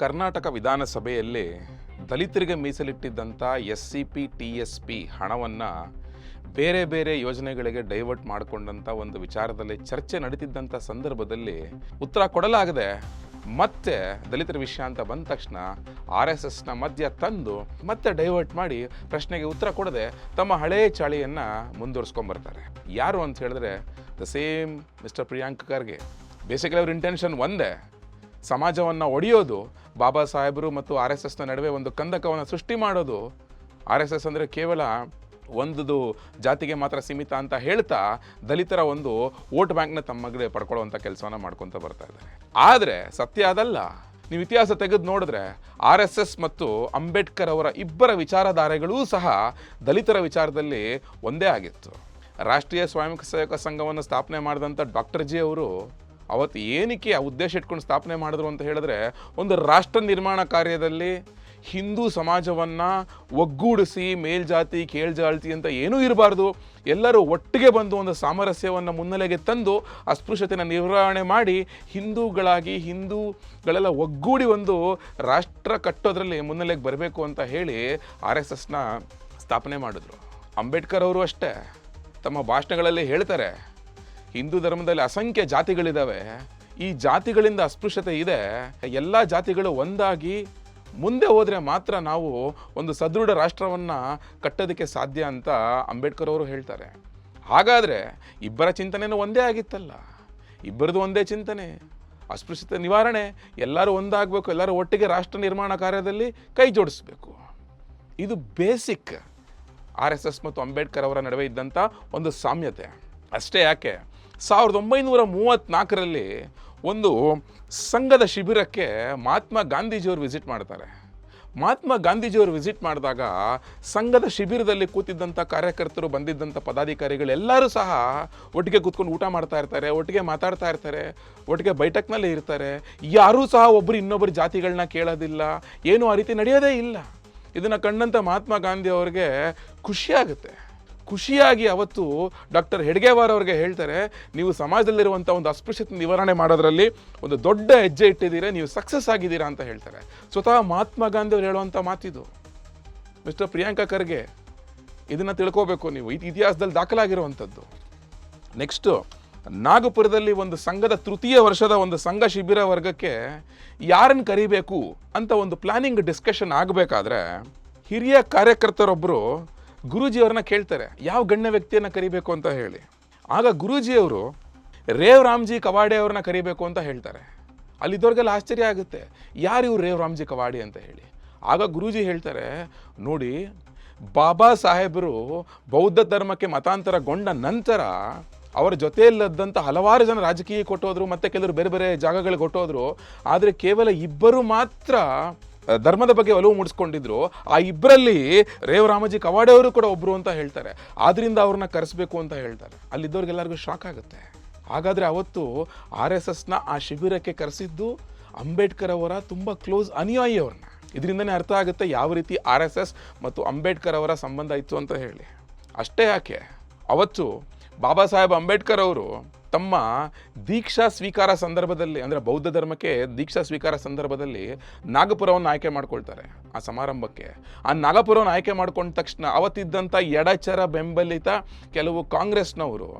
ಕರ್ನಾಟಕ ವಿಧಾನಸಭೆಯಲ್ಲಿ ದಲಿತರಿಗೆ ಮೀಸಲಿಟ್ಟಿದ್ದಂಥ S C P, T S P ಹಣವನ್ನು ಬೇರೆ ಬೇರೆ ಯೋಜನೆಗಳಿಗೆ ಡೈವರ್ಟ್ ಮಾಡಿಕೊಂಡಂಥ ಒಂದು ವಿಚಾರದಲ್ಲಿ ಚರ್ಚೆ ನಡೀತಿದ್ದಂಥ ಸಂದರ್ಭದಲ್ಲಿ ಉತ್ತರ ಕೊಡಲಾಗದೆ ಮತ್ತೆ ದಲಿತರ ವಿಷಯ ಅಂತ ಬಂದ ತಕ್ಷಣ ಆರ್ ಎಸ್ ಎಸ್ನ ಮಧ್ಯ ತಂದು ಮತ್ತೆ ಡೈವರ್ಟ್ ಮಾಡಿ ಪ್ರಶ್ನೆಗೆ ಉತ್ತರ ಕೊಡದೆ ತಮ್ಮ ಹಳೇ ಚಾಳಿಯನ್ನು ಮುಂದುವರ್ಸ್ಕೊಂಡ್ಬರ್ತಾರೆ. ಯಾರು ಅಂತ ಹೇಳಿದ್ರೆ the same mister Priyank Kharge. Basically ಅವ್ರ ಇಂಟೆನ್ಷನ್ ಒಂದೇ. ಸಮಾಜವನ್ನು ಒಡೆಯೋದು ಬಾಬಾ ಸಾಹೇಬರು ಮತ್ತು ಆರ್ ಎಸ್ ಎಸ್ನ ನಡುವೆ ಒಂದು ಕಂದಕವನ್ನು ಸೃಷ್ಟಿ ಮಾಡೋದು, ಆರ್ ಎಸ್ ಎಸ್ ಅಂದರೆ ಕೇವಲ ಒಂದು ಜಾತಿಗೆ ಮಾತ್ರ ಸೀಮಿತ ಅಂತ ಹೇಳ್ತಾ ದಲಿತರ ಒಂದು ವೋಟ್ ಬ್ಯಾಂಕ್ನ ತಮ್ಮಗಡೆ ಪಡ್ಕೊಳ್ಳುವಂಥ ಕೆಲಸವನ್ನು ಮಾಡ್ಕೊತ ಬರ್ತಾ ಇದ್ದಾರೆ. ಆದರೆ ಸತ್ಯ ಅದಲ್ಲ. ನೀವು ಇತಿಹಾಸ ತೆಗೆದು ನೋಡಿದ್ರೆ ಆರ್ ಎಸ್ ಎಸ್ ಮತ್ತು ಅಂಬೇಡ್ಕರ್ ಅವರ ಇಬ್ಬರ ವಿಚಾರಧಾರೆಗಳೂ ಸಹ ದಲಿತರ ವಿಚಾರದಲ್ಲಿ ಒಂದೇ ಆಗಿತ್ತು. ರಾಷ್ಟ್ರೀಯ ಸ್ವಯಂ ಸೇವಕ ಸಂಘವನ್ನು ಸ್ಥಾಪನೆ ಮಾಡಿದಂಥ ಡಾಕ್ಟರ್ ಜಿ ಅವರು ಅವತ್ತು ಏನಕ್ಕೆ ಉದ್ದೇಶ ಇಟ್ಕೊಂಡು ಸ್ಥಾಪನೆ ಮಾಡಿದ್ರು ಅಂತ ಹೇಳಿದ್ರೆ, ಒಂದು ರಾಷ್ಟ್ರ ನಿರ್ಮಾಣ ಕಾರ್ಯದಲ್ಲಿ ಹಿಂದೂ ಸಮಾಜವನ್ನು ಒಗ್ಗೂಡಿಸಿ, ಮೇಲ್ಜಾತಿ ಕೇಳ್ಜಾತಿ ಅಂತ ಏನೂ ಇರಬಾರ್ದು. ಎಲ್ಲರೂ ಒಟ್ಟಿಗೆ ಬಂದು ಒಂದು ಸಾಮರಸ್ಯವನ್ನು ಮುನ್ನೆಲೆಗೆ ತಂದು ಅಸ್ಪೃಶ್ಯತೆಯನ್ನು ನಿರ್ವಹಣೆ ಮಾಡಿ, ಹಿಂದೂಗಳಾಗಿ, ಹಿಂದೂಗಳೆಲ್ಲ ಒಗ್ಗೂಡಿ ಒಂದು ರಾಷ್ಟ್ರ ಕಟ್ಟೋದ್ರಲ್ಲಿ ಮುನ್ನೆಲೆಗೆ ಬರಬೇಕು ಅಂತ ಹೇಳಿ ಆರ್ ಎಸ್ ಎಸ್ನ ಸ್ಥಾಪನೆ ಮಾಡಿದ್ರು. ಅಂಬೇಡ್ಕರ್ ಅವರು ಅಷ್ಟೇ. ತಮ್ಮ ಭಾಷಣಗಳಲ್ಲಿ ಹೇಳ್ತಾರೆ ಹಿಂದೂ ಧರ್ಮದಲ್ಲಿ ಅಸಂಖ್ಯ ಜಾತಿಗಳಿದ್ದಾವೆ ಈ ಜಾತಿಗಳಿಂದ ಅಸ್ಪೃಶ್ಯತೆ ಇದೆ. ಎಲ್ಲ ಜಾತಿಗಳು ಒಂದಾಗಿ ಮುಂದೆ ಹೋದರೆ ಮಾತ್ರ ನಾವು ಒಂದು ಸದೃಢ ರಾಷ್ಟ್ರವನ್ನು ಕಟ್ಟೋದಕ್ಕೆ ಸಾಧ್ಯ ಅಂತ ಅಂಬೇಡ್ಕರ್ ಅವರು ಹೇಳ್ತಾರೆ. ಹಾಗಾದರೆ ಇಬ್ಬರ ಚಿಂತನೆಯೂ ಒಂದೇ ಆಗಿತ್ತಲ್ಲ? ಇಬ್ಬರದು ಒಂದೇ ಚಿಂತನೆ. ಅಸ್ಪೃಶ್ಯತೆ ನಿವಾರಣೆ. ಎಲ್ಲರೂ ಒಂದಾಗಬೇಕು, ಎಲ್ಲರೂ ಒಟ್ಟಿಗೆ ರಾಷ್ಟ್ರ ನಿರ್ಮಾಣ ಕಾರ್ಯದಲ್ಲಿ ಕೈ ಜೋಡಿಸ್ಬೇಕು. ಇದು ಬೇಸಿಕ್ ಆರ್ ಎಸ್ ಎಸ್ ಮತ್ತು ಅಂಬೇಡ್ಕರ್ ಅವರ ನಡುವೆ ಇದ್ದಂಥ ಒಂದು ಸಾಮ್ಯತೆ. ಅಷ್ಟೇ ಯಾಕೆ? ಸಾವಿರದ ಒಂಬೈನೂರ ಮೂವತ್ತ್ನಾಲ್ಕರಲ್ಲಿ ಒಂದು ಸಂಘದ ಶಿಬಿರಕ್ಕೆ ಮಹಾತ್ಮ ಗಾಂಧೀಜಿಯವರು ವಿಸಿಟ್ ಮಾಡ್ತಾರೆ. ಮಹಾತ್ಮ ಗಾಂಧೀಜಿಯವರು ವಿಸಿಟ್ ಮಾಡಿದಾಗ ಸಂಘದ ಶಿಬಿರದಲ್ಲಿ ಕೂತಿದ್ದಂಥ ಕಾರ್ಯಕರ್ತರು ಬಂದಿದ್ದಂಥ ಪದಾಧಿಕಾರಿಗಳು ಎಲ್ಲರೂ ಸಹ ಒಟ್ಟಿಗೆ ಕೂತ್ಕೊಂಡು ಊಟ ಮಾಡ್ತಾ ಇರ್ತಾರೆ, ಒಟ್ಟಿಗೆ ಮಾತಾಡ್ತಾ ಇರ್ತಾರೆ, ಒಟ್ಟಿಗೆ ಬೈಟಕ್ನಲ್ಲಿ ಇರ್ತಾರೆ. ಯಾರೂ ಸಹ ಒಬ್ಬರು ಇನ್ನೊಬ್ಬರು ಜಾತಿಗಳನ್ನ ಕೇಳೋದಿಲ್ಲ, ಏನೂ ಆ ರೀತಿ ನಡೆಯೋದೇ ಇಲ್ಲ. ಇದನ್ನು ಕಂಡಂಥ ಮಹಾತ್ಮ ಗಾಂಧಿ ಅವರಿಗೆ ಖುಷಿಯಾಗುತ್ತೆ ಖುಷಿಯಾಗಿ ಅವತ್ತು ಡಾಕ್ಟರ್ ಹೆಡ್ಗೇವಾರ್ ಅವ್ರಿಗೆ ಹೇಳ್ತಾರೆ, ನೀವು ಸಮಾಜದಲ್ಲಿರುವಂಥ ಒಂದು ಅಸ್ಪೃಶ್ಯತೆ ನಿವಾರಣೆ ಮಾಡೋದ್ರಲ್ಲಿ ಒಂದು ದೊಡ್ಡ ಹೆಜ್ಜೆ ಇಟ್ಟಿದ್ದೀರಾ, ನೀವು ಸಕ್ಸಸ್ ಆಗಿದ್ದೀರಾ ಅಂತ ಹೇಳ್ತಾರೆ. ಸ್ವತಃ ಮಹಾತ್ಮ ಗಾಂಧಿ ಅವ್ರು ಹೇಳುವಂಥ ಮಾತಿದು. ಮಿಸ್ಟರ್ ಪ್ರಿಯಾಂಕಾ ಖರ್ಗೆ, ಇದನ್ನು ತಿಳ್ಕೋಬೇಕು ನೀವು. ಇದು ಇತಿಹಾಸದಲ್ಲಿ ದಾಖಲಾಗಿರುವಂಥದ್ದು ನೆಕ್ಸ್ಟು ನಾಗಪುರದಲ್ಲಿ ಒಂದು ಸಂಘದ ತೃತೀಯ ವರ್ಷದ ಒಂದು ಸಂಘ ಶಿಬಿರ ವರ್ಗಕ್ಕೆ ಯಾರನ್ನು ಕರಿಬೇಕು ಅಂತ ಒಂದು ಪ್ಲಾನಿಂಗ್ ಡಿಸ್ಕಷನ್ ಆಗಬೇಕಾದ್ರೆ ಹಿರಿಯ ಕಾರ್ಯಕರ್ತರೊಬ್ಬರು ಗುರೂಜಿಯವ್ರನ್ನ ಕೇಳ್ತಾರೆ, ಯಾವ ಗಣ್ಯ ವ್ಯಕ್ತಿಯನ್ನು ಕರಿಬೇಕು ಅಂತ ಹೇಳಿ? ಆಗ ಗುರೂಜಿಯವರು ರೇವ್ ರಾಮ್ಜಿ ಕವಾಡೆ ಅವ್ರನ್ನ ಕರಿಬೇಕು ಅಂತ ಹೇಳ್ತಾರೆ. ಅಲ್ಲಿದ್ದವ್ರಿಗೆಲ್ಲ ಆಶ್ಚರ್ಯ ಆಗುತ್ತೆ, ಯಾರು ಇವ್ರು ರೇವ್ ರಾಮ್ಜಿ ಕವಾಡಿ? ಅಂತ ಹೇಳಿ. ಆಗ ಗುರೂಜಿ ಹೇಳ್ತಾರೆ, ನೋಡಿ, ಬಾಬಾ ಸಾಹೇಬರು ಬೌದ್ಧ ಧರ್ಮಕ್ಕೆ ಮತಾಂತರಗೊಂಡ ನಂತರ ಅವರ ಜೊತೆಯಲ್ಲದ್ದಂಥ ಹಲವಾರು ಜನ ರಾಜಕೀಯ ಕೊಟ್ಟೋದ್ರು, ಮತ್ತು ಕೆಲವರು ಬೇರೆ ಬೇರೆ ಜಾಗಗಳಿಗೆ ಕೊಟ್ಟೋದ್ರು ಆದರೆ ಕೇವಲ ಇಬ್ಬರು ಮಾತ್ರ ಧರ್ಮದ ಬಗ್ಗೆ ಒಲವು ಮೂಡಿಸ್ಕೊಂಡಿದ್ರು. ಆ ಇಬ್ಬರಲ್ಲಿ ರೇವರಾಮಜಿ ಕವಾಡೆ ಅವರು ಕೂಡ ಒಬ್ರು ಅಂತ ಹೇಳ್ತಾರೆ. ಆದ್ರಿಂದ ಅವ್ರನ್ನ ಕರೆಸ್ಬೇಕು ಅಂತ ಹೇಳ್ತಾರೆ. ಅಲ್ಲಿದ್ದವ್ರಿಗೆಲ್ಲರಿಗೂ ಶಾಕ್ ಆಗುತ್ತೆ. ಹಾಗಾದ್ರೆ ಅವತ್ತು ಆರ್ ಎಸ್ ಎಸ್ನ ಆ ಶಿಬಿರಕ್ಕೆ ಕರೆಸಿದ್ದು ಅಂಬೇಡ್ಕರ್ ಅವರ ತುಂಬ ಕ್ಲೋಸ್ ಅನುಯಾಯಿ ಅವ್ರನ್ನ. ಇದರಿಂದನೇ ಅರ್ಥ ಆಗುತ್ತೆ ಯಾವ ರೀತಿ ಆರ್ ಎಸ್ ಎಸ್ ಮತ್ತು ಅಂಬೇಡ್ಕರ್ ಅವರ ಸಂಬಂಧ ಇತ್ತು ಅಂತ ಹೇಳಿ. ಅಷ್ಟೇ ಯಾಕೆ? ಅವತ್ತು ಬಾಬಾ ಸಾಹೇಬ್ ಅಂಬೇಡ್ಕರ್ ಅವರು ತಮ್ಮ ದೀಕ್ಷಾ ಸ್ವೀಕಾರ ಸಂದರ್ಭದಲ್ಲಿ, ಅಂದರೆ ಬೌದ್ಧ ಧರ್ಮಕ್ಕೆ ದೀಕ್ಷಾ ಸ್ವೀಕಾರ ಸಂದರ್ಭದಲ್ಲಿ ನಾಗಪುರವನ್ನು ಆಯ್ಕೆ ಮಾಡ್ಕೊಳ್ತಾರೆ ಆ ಸಮಾರಂಭಕ್ಕೆ. ಆ ನಾಗಪುರವನ್ನು ಆಯ್ಕೆ ಮಾಡ್ಕೊಂಡ ತಕ್ಷಣ ಅವತ್ತಿದ್ದಂಥ ಎಡಚರ ಬೆಂಬಲಿತ ಕೆಲವು ಕಾಂಗ್ರೆಸ್ನವರು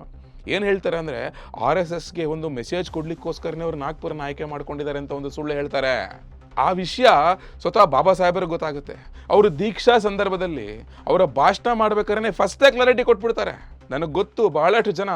ಏನು ಹೇಳ್ತಾರೆ ಅಂದರೆ, ಆರ್ ಎಸ್ ಎಸ್ಗೆ ಒಂದು ಮೆಸೇಜ್ ಕೊಡ್ಲಿಕ್ಕೋಸ್ಕರನೇ ಅವರು ನಾಗ್ಪುರನ ಆಯ್ಕೆ ಮಾಡ್ಕೊಂಡಿದ್ದಾರೆ ಅಂತ ಒಂದು ಸುಳ್ಳು ಹೇಳ್ತಾರೆ. ಆ ವಿಷಯ ಸ್ವತಃ ಬಾಬಾ ಸಾಹೇಬರಿಗೆ ಗೊತ್ತಾಗುತ್ತೆ. ಅವರು ದೀಕ್ಷಾ ಸಂದರ್ಭದಲ್ಲಿ ಅವರ ಭಾಷಣ ಮಾಡ್ಬೇಕಾದ್ರೆ ಫಸ್ಟೇ ಕ್ಲಾರಿಟಿ ಕೊಟ್ಬಿಡ್ತಾರೆ. ನನಗೆ ಗೊತ್ತು, ಬಹಳಷ್ಟು ಜನ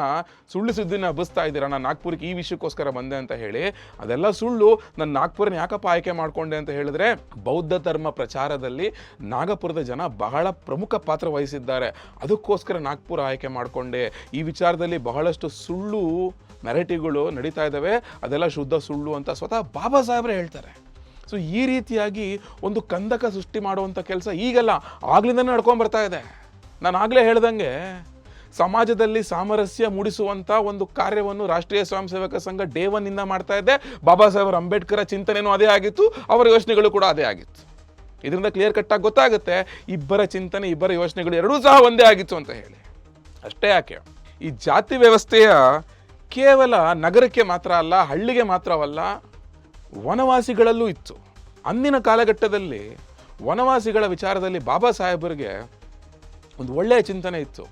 ಸುಳ್ಳು ಸುದ್ದಿನ ಬಸ್ತಾ ಇದ್ದೀರಾ? ನಾನು ನಾಗ್ಪುರಕ್ಕೆ ಈ ವಿಷಯಕ್ಕೋಸ್ಕರ ಬಂದೆ ಅಂತ ಹೇಳಿ. ಅದೆಲ್ಲ ಸುಳ್ಳು. ನಾನು ನಾಗ್ಪುರನ ಯಾಕಪ್ಪ ಆಯ್ಕೆ ಮಾಡಿಕೊಂಡೆ ಅಂತ ಹೇಳಿದ್ರೆ, ಬೌದ್ಧ ಧರ್ಮ ಪ್ರಚಾರದಲ್ಲಿ ನಾಗಪುರದ ಜನ ಬಹಳ ಪ್ರಮುಖ ಪಾತ್ರ ವಹಿಸಿದ್ದಾರೆ. ಅದಕ್ಕೋಸ್ಕರ ನಾಗ್ಪುರ ಆಯ್ಕೆ ಮಾಡಿಕೊಂಡೆ. ಈ ವಿಚಾರದಲ್ಲಿ ಬಹಳಷ್ಟು ಸುಳ್ಳು ನೆರೆಟಿವ್ಗಳು ನಡೀತಾ ಇದ್ದಾವೆ. ಅದೆಲ್ಲ ಶುದ್ಧ ಸುಳ್ಳು ಅಂತ ಸ್ವತಃ ಬಾಬಾ ಸಾಹೇಬ್ರೆ ಹೇಳ್ತಾರೆ. ಸೊ, ಈ ರೀತಿಯಾಗಿ ಒಂದು ಕಂದಕ ಸೃಷ್ಟಿ ಮಾಡುವಂಥ ಕೆಲಸ ಈಗಲ್ಲ. ಆಗ್ಲಿಂದನೇ ನಡ್ಕೊಂಬರ್ತಾ ಇದೆ. ನಾನು ಆಗಲೇ ಹೇಳ್ದಂಗೆ. ಸಮಾಜದಲ್ಲಿ ಸಾಮರಸ್ಯ ಮೂಡಿಸುವಂಥ ಒಂದು ಕಾರ್ಯವನ್ನು ರಾಷ್ಟ್ರೀಯ ಸ್ವಯಂ ಸೇವಕ ಸಂಘ ಡೇ ಒನ್ನಿಂದ ಮಾಡ್ತಾ ಇದೆ. ಬಾಬಾ ಸಾಹೇಬ್ ಅಂಬೇಡ್ಕರ್ ಚಿಂತನೆಯೂ ಅದೇ ಆಗಿತ್ತು, ಅವರ ಯೋಚನೆಗಳು ಕೂಡ ಅದೇ ಆಗಿತ್ತು. ಇದರಿಂದ ಕ್ಲಿಯರ್ ಕಟ್ಟಾಗಿ ಗೊತ್ತಾಗುತ್ತೆ, ಇಬ್ಬರ ಚಿಂತನೆ, ಇಬ್ಬರ ಯೋಚನೆಗಳು ಎರಡೂ ಸಹ ಒಂದೇ ಆಗಿತ್ತು ಅಂತ ಹೇಳಿ. ಅಷ್ಟೇ ಯಾಕೆ? ಈ ಜಾತಿ ವ್ಯವಸ್ಥೆಯ ಕೇವಲ ನಗರಕ್ಕೆ ಮಾತ್ರ ಅಲ್ಲ, ಹಳ್ಳಿಗೆ ಮಾತ್ರವಲ್ಲ, ವನವಾಸಿಗಳಲ್ಲೂ ಇತ್ತು. ಅಂದಿನ ಕಾಲಘಟ್ಟದಲ್ಲಿ ವನವಾಸಿಗಳ ವಿಚಾರದಲ್ಲಿ ಬಾಬಾ ಸಾಹೇಬರಿಗೆ ಒಂದು ಒಳ್ಳೆಯ ಚಿಂತನೆ ಇತ್ತು.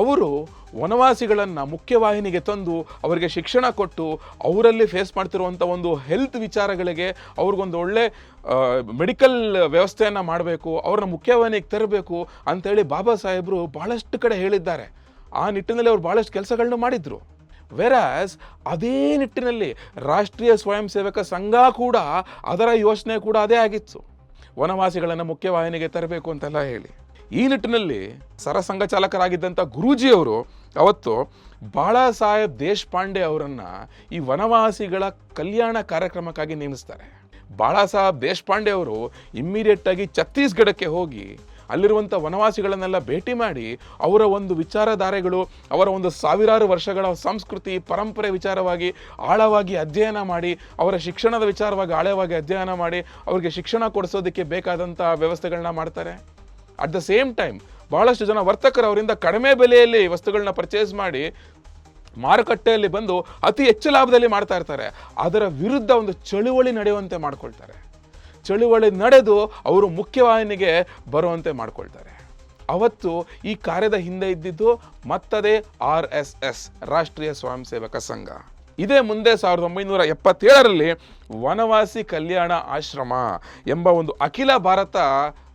ಅವರು ವನವಾಸಿಗಳನ್ನು ಮುಖ್ಯವಾಹಿನಿಗೆ ತಂದು ಅವರಿಗೆ ಶಿಕ್ಷಣ ಕೊಟ್ಟು ಅವರಲ್ಲಿ ಫೇಸ್ ಮಾಡ್ತಿರುವಂಥ ಒಂದು ಹೆಲ್ತ್ ವಿಚಾರಗಳಿಗೆ ಅವ್ರಿಗೊಂದು ಒಳ್ಳೆ ಮೆಡಿಕಲ್ ವ್ಯವಸ್ಥೆಯನ್ನು ಮಾಡಬೇಕು, ಅವ್ರನ್ನ ಮುಖ್ಯವಾಹಿನಿಗೆ ತರಬೇಕು ಅಂಥೇಳಿ ಬಾಬಾ ಸಾಹೇಬರು ಭಾಳಷ್ಟು ಕಡೆ ಹೇಳಿದ್ದಾರೆ. ಆ ನಿಟ್ಟಿನಲ್ಲಿ ಅವರು ಭಾಳಷ್ಟು ಕೆಲಸಗಳನ್ನ ಮಾಡಿದರು. ವೆರಾಸ್ ಅದೇ ನಿಟ್ಟಿನಲ್ಲಿ ರಾಷ್ಟ್ರೀಯ ಸ್ವಯಂ ಸೇವಕ ಸಂಘ ಕೂಡ ಅದರ ಯೋಚನೆ ಕೂಡ ಅದೇ ಆಗಿತ್ತು. ವನವಾಸಿಗಳನ್ನು ಮುಖ್ಯವಾಹಿನಿಗೆ ತರಬೇಕು ಅಂತೆಲ್ಲ ಹೇಳಿ. ಈ ನಿಟ್ಟಿನಲ್ಲಿ ಸರಸಂಘ ಚಾಲಕರಾಗಿದ್ದಂಥ ಗುರೂಜಿಯವರು ಅವತ್ತು ಬಾಳಾ ಸಾಹೇಬ್ ದೇಶಪಾಂಡೆ ಅವರನ್ನು ಈ ವನವಾಸಿಗಳ ಕಲ್ಯಾಣ ಕಾರ್ಯಕ್ರಮಕ್ಕಾಗಿ ನೇಮಿಸ್ತಾರೆ. ಬಾಳಾ ಸಾಹೇಬ್ ದೇಶಪಾಂಡೆ ಅವರು ಇಮ್ಮಿಡಿಯೇಟಾಗಿ ಛತ್ತೀಸ್ಗಢಕ್ಕೆ ಹೋಗಿ ಅಲ್ಲಿರುವಂಥ ವನವಾಸಿಗಳನ್ನೆಲ್ಲ ಭೇಟಿ ಮಾಡಿ ಅವರ ಒಂದು ವಿಚಾರಧಾರೆಗಳು, ಅವರ ಒಂದು ಸಾವಿರಾರು ವರ್ಷಗಳ ಸಂಸ್ಕೃತಿ, ಪರಂಪರೆ ವಿಚಾರವಾಗಿ ಆಳವಾಗಿ ಅಧ್ಯಯನ ಮಾಡಿ, ಅವರ ಶಿಕ್ಷಣದ ವಿಚಾರವಾಗಿ ಆಳವಾಗಿ ಅಧ್ಯಯನ ಮಾಡಿ, ಅವರಿಗೆ ಶಿಕ್ಷಣ ಕೊಡಿಸೋದಕ್ಕೆ ಬೇಕಾದಂಥ ವ್ಯವಸ್ಥೆಗಳನ್ನ ಮಾಡ್ತಾರೆ. ಅಟ್ ದ ಸೇಮ್ ಟೈಮ್ ಬಹಳಷ್ಟು ಜನ ವರ್ತಕರು ಅವರಿಂದ ಕಡಿಮೆ ಬೆಲೆಯಲ್ಲಿ ವಸ್ತುಗಳನ್ನ ಪರ್ಚೇಸ್ ಮಾಡಿ ಮಾರುಕಟ್ಟೆಯಲ್ಲಿ ಬಂದು ಅತಿ ಹೆಚ್ಚು ಲಾಭದಲ್ಲಿ ಮಾಡ್ತಾ ಇರ್ತಾರೆ. ಅದರ ವಿರುದ್ಧ ಒಂದು ಚಳುವಳಿ ನಡೆಯುವಂತೆ ಮಾಡ್ಕೊಳ್ತಾರೆ. ಚಳುವಳಿ ನಡೆದು ಅವರು ಮುಖ್ಯವಾಹಿನಿಗೆ ಬರುವಂತೆ ಮಾಡ್ಕೊಳ್ತಾರೆ. ಅವತ್ತು ಈ ಕಾರ್ಯದ ಹಿಂದೆ ಇದ್ದಿದ್ದು ಮತ್ತದೇ ಆರ್ ಎಸ್ ಎಸ್, ರಾಷ್ಟ್ರೀಯ ಸ್ವಯಂ ಸೇವಕ ಸಂಘ. ಇದೇ ಮುಂದೆ ಸಾವಿರದ ಒಂಬೈನೂರ ಎಪ್ಪತ್ತೇಳರಲ್ಲಿ ವನವಾಸಿ ಕಲ್ಯಾಣ ಆಶ್ರಮ ಎಂಬ ಒಂದು ಅಖಿಲ ಭಾರತ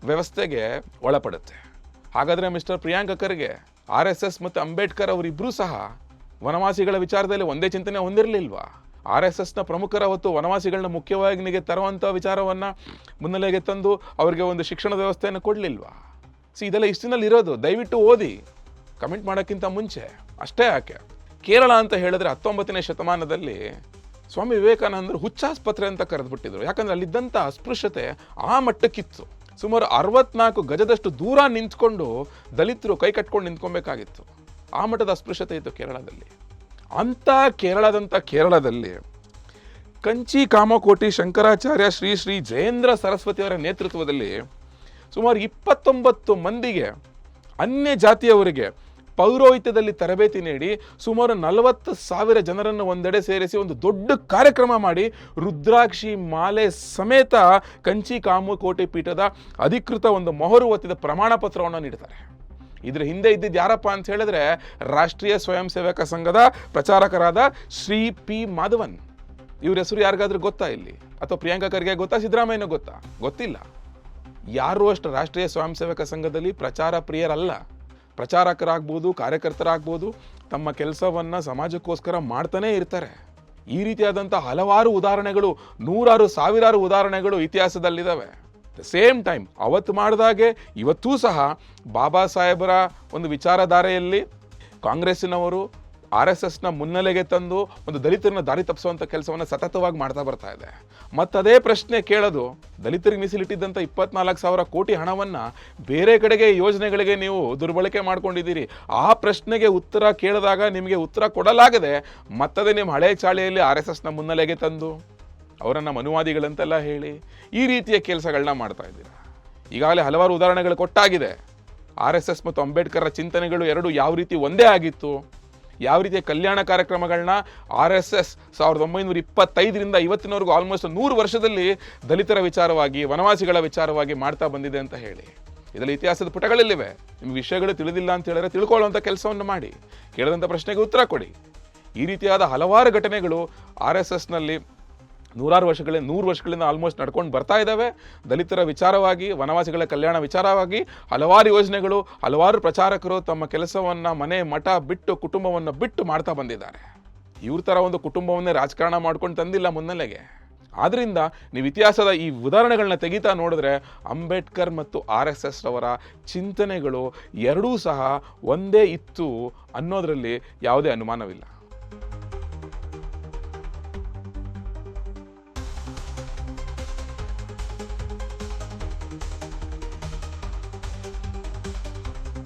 ವ್ಯವಸ್ಥೆಗೆ ಒಳಪಡುತ್ತೆ. ಹಾಗಾದರೆ ಮಿಸ್ಟರ್ ಪ್ರಿಯಾಂಕರ್ಗೆ ಆರ್ ಎಸ್ ಎಸ್ ಮತ್ತು ಅಂಬೇಡ್ಕರ್ ಅವರಿಬ್ಬರೂ ಸಹ ವನವಾಸಿಗಳ ವಿಚಾರದಲ್ಲಿ ಒಂದೇ ಚಿಂತನೆ ಹೊಂದಿರಲಿಲ್ವಾ? ಆರ್ ಎಸ್ ಎಸ್ನ ಪ್ರಮುಖರ ಹೊತ್ತು ವನವಾಸಿಗಳನ್ನ ಮುಖ್ಯವಾಹಿನಿಗೆ ತರುವಂಥ ವಿಚಾರವನ್ನು ಮುನ್ನೆಲೆಗೆ ತಂದು ಅವರಿಗೆ ಒಂದು ಶಿಕ್ಷಣ ವ್ಯವಸ್ಥೆಯನ್ನು ಕೊಡಲಿಲ್ವಾ? ಸಿ, ಇದೆಲ್ಲ ಇಷ್ಟಿನಲ್ಲಿ ಇರೋದು. ದಯವಿಟ್ಟು ಓದಿ. ಕಮೆಂಟ್ ಮಾಡೋಕ್ಕಿಂತ ಮುಂಚೆ. ಅಷ್ಟೇ ಯಾಕೆ? ಕೇರಳ ಅಂತ ಹೇಳಿದ್ರೆ ಹತ್ತೊಂಬತ್ತನೇ ಶತಮಾನದಲ್ಲಿ ಸ್ವಾಮಿ ವಿವೇಕಾನಂದರು ಹುಚ್ಚಾಸ್ಪತ್ರೆ ಅಂತ ಕರೆದುಬಿಟ್ಟಿದ್ರು. ಯಾಕಂದ್ರೆ ಅಲ್ಲಿದ್ದಂಥ ಅಸ್ಪೃಶ್ಯತೆ ಆ ಮಟ್ಟಕ್ಕಿತ್ತು. ಸುಮಾರು ಅರವತ್ನಾಲ್ಕು ಗಜದಷ್ಟು ದೂರ ನಿಂತ್ಕೊಂಡು ದಲಿತರು ಕೈ ಕಟ್ಕೊಂಡು ನಿಂತ್ಕೊಬೇಕಾಗಿತ್ತು. ಆ ಮಟ್ಟದ ಅಸ್ಪೃಶ್ಯತೆ ಇತ್ತು ಕೇರಳದಲ್ಲಿ. ಅಂಥ ಕೇರಳದಂಥ ಕೇರಳದಲ್ಲಿ ಕಂಚಿ ಕಾಮಕೋಟಿ ಶಂಕರಾಚಾರ್ಯ ಶ್ರೀ ಶ್ರೀ ಜಯೇಂದ್ರ ಸರಸ್ವತಿಯವರ ನೇತೃತ್ವದಲ್ಲಿ ಸುಮಾರು ಇಪ್ಪತ್ತೊಂಬತ್ತು ಮಂದಿಗೆ ಅನ್ಯ ಜಾತಿಯವರಿಗೆ ಪೌರೋಹಿತ್ಯದಲ್ಲಿ ತರಬೇತಿ ನೀಡಿ ಸುಮಾರು ನಲವತ್ತು ಸಾವಿರ ಜನರನ್ನು ಒಂದೆಡೆ ಸೇರಿಸಿ ಒಂದು ದೊಡ್ಡ ಕಾರ್ಯಕ್ರಮ ಮಾಡಿ ರುದ್ರಾಕ್ಷಿ ಮಾಲೆ ಸಮೇತ ಕಂಚಿ ಕಾಮಕೋಟಿ ಪೀಠದ ಅಧಿಕೃತ ಒಂದು ಮೊಹರು ಒತ್ತಿದ ಪ್ರಮಾಣ ಪತ್ರವನ್ನು ನೀಡ್ತಾರೆ ಇದ್ರ ಹಿಂದೆ ಇದ್ದಿದ್ದು ಯಾರಪ್ಪ ಅಂತ ಹೇಳಿದ್ರೆ ರಾಷ್ಟ್ರೀಯ ಸ್ವಯಂ ಸೇವಕ ಸಂಘದ ಪ್ರಚಾರಕರಾದ ಶ್ರೀ ಪಿ ಮಾಧವನ್. ಇವ್ರ ಹೆಸರು ಯಾರಿಗಾದ್ರೂ ಗೊತ್ತಾ ಇಲ್ಲಿ? ಅಥವಾ ಪ್ರಿಯಾಂಕಾ ಖರ್ಗೆ ಗೊತ್ತಾ? ಸಿದ್ದರಾಮಯ್ಯನ ಗೊತ್ತಾ? ಗೊತ್ತಿಲ್ಲ. ಯಾರು ಅಷ್ಟು ರಾಷ್ಟ್ರೀಯ ಸ್ವಯಂ ಸೇವಕ ಸಂಘದಲ್ಲಿ ಪ್ರಚಾರ ಪ್ರಿಯರಲ್ಲ. ಪ್ರಚಾರಕರಾಗ್ಬೋದು, ಕಾರ್ಯಕರ್ತರಾಗ್ಬೋದು, ತಮ್ಮ ಕೆಲಸವನ್ನು ಸಮಾಜಕ್ಕೋಸ್ಕರ ಮಾಡ್ತಾನೇ ಇರ್ತಾರೆ. ಈ ರೀತಿಯಾದಂಥ ಹಲವಾರು ಉದಾಹರಣೆಗಳು, ನೂರಾರು ಸಾವಿರಾರು ಉದಾಹರಣೆಗಳು ಇತಿಹಾಸದಲ್ಲಿದ್ದಾವೆ ದ ಸೇಮ್ ಟೈಮ್ ಅವತ್ತು ಮಾಡಿದಾಗೆ ಇವತ್ತೂ ಸಹ ಬಾಬಾ ಸಾಹೇಬರ ಒಂದು ವಿಚಾರಧಾರೆಯಲ್ಲಿ ಕಾಂಗ್ರೆಸ್ಸಿನವರು ಆರ್ ಎಸ್ ಎಸ್ನ ಮುನ್ನೆಲೆಗೆ ತಂದು ಒಂದು ದಲಿತರನ್ನ ದಾರಿ ತಪ್ಪಿಸುವಂಥ ಕೆಲಸವನ್ನು ಸತತವಾಗಿ ಮಾಡ್ತಾ ಬರ್ತಾ ಇದೆ. ಮತ್ತದೇ ಪ್ರಶ್ನೆ ಕೇಳೋದು, ದಲಿತರಿಗೆ ಮೀಸಲಿಟ್ಟಿದ್ದಂಥ ಇಪ್ಪತ್ನಾಲ್ಕು ಸಾವಿರ ಕೋಟಿ ಹಣವನ್ನು ಬೇರೆ ಕಡೆಗೆ ಯೋಜನೆಗಳಿಗೆ ನೀವು ದುರ್ಬಳಕೆ ಮಾಡ್ಕೊಂಡಿದ್ದೀರಿ. ಆ ಪ್ರಶ್ನೆಗೆ ಉತ್ತರ ಕೇಳಿದಾಗ ನಿಮಗೆ ಉತ್ತರ ಕೊಡಲಾಗದೆ ಮತ್ತದೇ ನಿಮ್ಮ ಹಳೆ ಚಾಳಿಯಲ್ಲಿ ಆರ್ ಎಸ್ ಎಸ್ನ ಮುನ್ನೆಲೆಗೆ ತಂದು ಅವರನ್ನು ಮನುವಾದಿಗಳಂತೆಲ್ಲ ಹೇಳಿ ಈ ರೀತಿಯ ಕೆಲಸಗಳನ್ನ ಮಾಡ್ತಾ ಇದ್ದೀರಿ? ಈಗಾಗಲೇ ಹಲವಾರು ಉದಾಹರಣೆಗಳು ಕೊಟ್ಟಾಗಿದೆ. ಆರ್ ಎಸ್ ಎಸ್ ಮತ್ತು ಅಂಬೇಡ್ಕರ್ರ ಚಿಂತನೆಗಳು ಎರಡು ಯಾವ ರೀತಿ ಒಂದೇ ಆಗಿತ್ತು? ಯಾವ ರೀತಿಯ ಕಲ್ಯಾಣ ಕಾರ್ಯಕ್ರಮಗಳನ್ನ ಆರ್ ಎಸ್ ಎಸ್ ಸಾವಿರದ ಒಂಬೈನೂರ ಇಪ್ಪತ್ತೈದರಿಂದ ಇವತ್ತಿನವರೆಗೂ ಆಲ್ಮೋಸ್ಟ್ ನೂರು ವರ್ಷದಲ್ಲಿ ದಲಿತರ ವಿಚಾರವಾಗಿ, ವನವಾಸಿಗಳ ವಿಚಾರವಾಗಿ ಮಾಡ್ತಾ ಬಂದಿದೆ ಅಂತ ಹೇಳಿ. ಇದರಲ್ಲಿ ಇತಿಹಾಸದ ಪುಟಗಳಲ್ಲಿವೆ. ನಿಮ್ಗೆ ವಿಷಯಗಳು ತಿಳಿದಿಲ್ಲ ಅಂತ ಹೇಳಿದ್ರೆ ತಿಳ್ಕೊಳ್ಳುವಂಥ ಕೆಲಸವನ್ನು ಮಾಡಿ. ಕೇಳಿದಂಥ ಪ್ರಶ್ನೆಗೆ ಉತ್ತರ ಕೊಡಿ. ಈ ರೀತಿಯಾದ ಹಲವಾರು ಘಟನೆಗಳು ಆರ್ ಎಸ್ ಎಸ್ನಲ್ಲಿ ನೂರಾರು ವರ್ಷಗಳಿಂದ, ನೂರು ವರ್ಷಗಳಿಂದ ಆಲ್ಮೋಸ್ಟ್ ನಡ್ಕೊಂಡು ಬರ್ತಾ ಇದ್ದಾವೆ ದಲಿತರ ವಿಚಾರವಾಗಿ, ವನವಾಸಿಗಳ ಕಲ್ಯಾಣ ವಿಚಾರವಾಗಿ ಹಲವಾರು ಯೋಜನೆಗಳು, ಹಲವಾರು ಪ್ರಚಾರಕರು ತಮ್ಮ ಕೆಲಸವನ್ನು ಮನೆ ಮಠ ಬಿಟ್ಟು ಕುಟುಂಬವನ್ನು ಬಿಟ್ಟು ಮಾಡ್ತಾ ಬಂದಿದ್ದಾರೆ. ಇವ್ರ ಥರ ಒಂದು ಕುಟುಂಬವನ್ನೇ ರಾಜಕಾರಣ ಮಾಡ್ಕೊಂಡು ತಂದಿಲ್ಲ ಮುನ್ನೆಲೆಗೆ. ಆದ್ದರಿಂದ ನೀವು ಇತಿಹಾಸದ ಈ ಉದಾಹರಣೆಗಳನ್ನ ತೆಗಿತಾ ನೋಡಿದ್ರೆ ಅಂಬೇಡ್ಕರ್ ಮತ್ತು ಆರ್ ಎಸ್ ಎಸ್ ರವರ ಚಿಂತನೆಗಳು ಎರಡೂ ಸಹ ಒಂದೇ ಇತ್ತು ಅನ್ನೋದರಲ್ಲಿ ಯಾವುದೇ ಅನುಮಾನವಿಲ್ಲ.